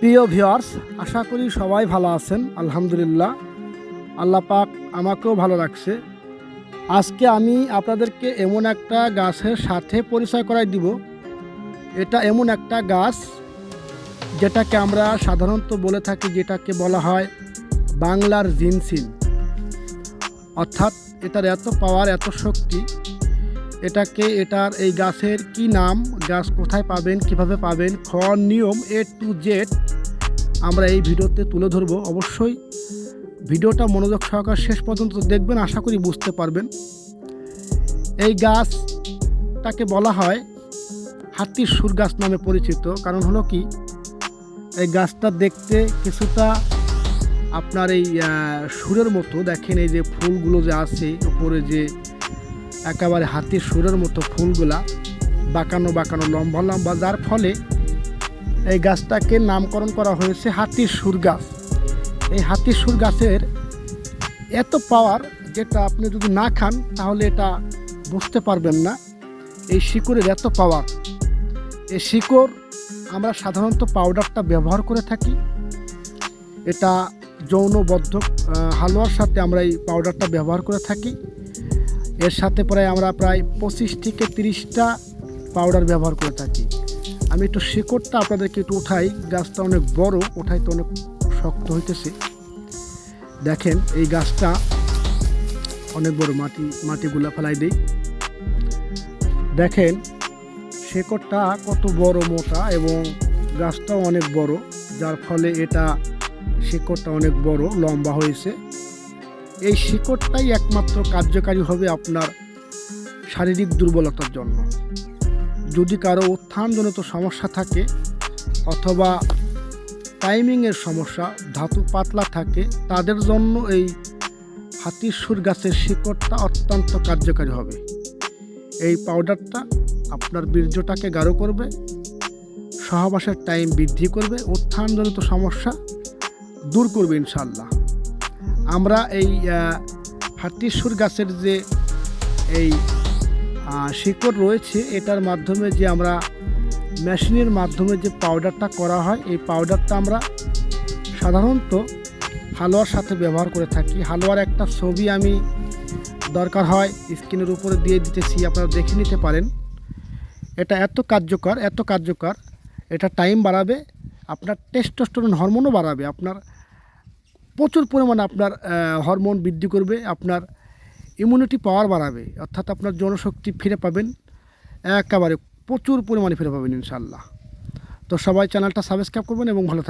প্রিয় ভিওয়ার্স আশা করি সবাই ভালো আছেন, আলহামদুলিল্লাহ। আল্লাহ পাক আমাকেও ভালো রাখছে। আজকে আমি আপনাদেরকে এমন একটা গাছের সাথে পরিচয় করাই দিব। এটা এমন একটা গাছ যেটাকে আমরা সাধারণত বলে থাকি, যেটাকে বলা হয় বাংলার জিনসিন অর্থাৎ এটার এত পাওয়ার এত শক্তি এটাকে এটার এই গাছের কি নাম? গাছ কোথায় পাবেন? কীভাবে পাবেন? খাওয়ার নিয়ম এ টু জেড আমরা এই ভিডিওতে তুলে ধরবো। অবশ্যই ভিডিওটা মনোযোগ সহকার শেষ পর্যন্ত দেখবেন, আশা করি বুঝতে পারবেন। এই গাছটাকে বলা হয় হাতির সুর গাছ নামে পরিচিত। কারণ হলো কি? এই গাছটা দেখতে কিছুটা আপনার এই সুরের মতো। দেখেন এই যে ফুলগুলো যে আছে, উপরে যে একেবারে হাতির সুরের মতো ফুলগুলা বাঁকানো বাঁকানো লম্বা লম্বা, যার ফলে এই গাছটাকে নামকরণ করা হয়েছে হাতির সুর গাছ। এই হাতির সুর গাছের এত পাওয়ার যেটা আপনি যদি না খান, তাহলে এটা বুঝতে পারবেন না। এই শিকড়ের এত পাওয়ার এই শিকড় আমরা সাধারণত পাউডারটা ব্যবহার করে থাকি। এটা যৌনবদ্ধ হালুয়ার সাথে আমরা এই পাউডারটা ব্যবহার করে থাকি। এর সাথে প্রায় আমরা প্রায় পঁচিশ থেকে তিরিশটা পাউডার ব্যবহার করে থাকি। আমি একটু শিকড়টা আপনাদেরকে একটু উঠাই গাছটা অনেক বড় উঠাইতে অনেক শক্ত হইতেছে। দেখেন, এই গাছটা অনেক বড়, মাটি, মাটিগুলা ফেলাই দিই। দেখেন, শেকড়টা কত বড়, মোটা এবং গাছটাও অনেক বড়, যার ফলে এটা শিকড়টা অনেক বড়, লম্বা হয়েছে। এই শিকড়টাই একমাত্র কার্যকারী হবে আপনার শারীরিক দুর্বলতার জন্য। যদি কারও উত্থানজনিত সমস্যা থাকে অথবা টাইমিংয়ের সমস্যা, ধাতু পাতলা থাকে, তাদের জন্য এই হাতির সুর গাছের শিকড়টা অত্যন্ত কার্যকারী হবে। এই পাউডারটা আপনার বীর্যটাকে গাঢ় করবে, সহবাসের টাইম বৃদ্ধি করবে, উত্থানজনিত সমস্যা দূর করবে ইনশাল্লাহ আমরা এই আহ, হাতির সুর গাছের যে এই শিকড় রয়েছে এটার মাধ্যমে যে আমরা মেশিনের মাধ্যমে যে পাউডারটা করা হয় এই পাউডারটা আমরা সাধারণত হালুয়ার সাথে ব্যবহার করে থাকি। হালুয়ার একটা ছবি আমি দরকার হয় স্ক্রিনের উপরে দিয়ে দিতেছি আপনারা দেখে নিতে পারেন। এটা এত কার্যকর এত কার্যকর এটা টাইম বাড়াবে আপনার টেস্টোস্টেরন হরমোনও বাড়াবে আপনার প্রচুর পরিমাণে আপনার হরমোন বৃদ্ধি করবে, আপনার ইমিউনিটি পাওয়ার বাড়াবে, অর্থাৎ আপনার জনশক্তি ফিরে পাবেন, একেবারে প্রচুর পরিমাণে ফিরে পাবেন ইনশাল্লাহ তো সবাই চ্যানেলটা সাবস্ক্রাইব করবেন এবং ভালো থাকবেন।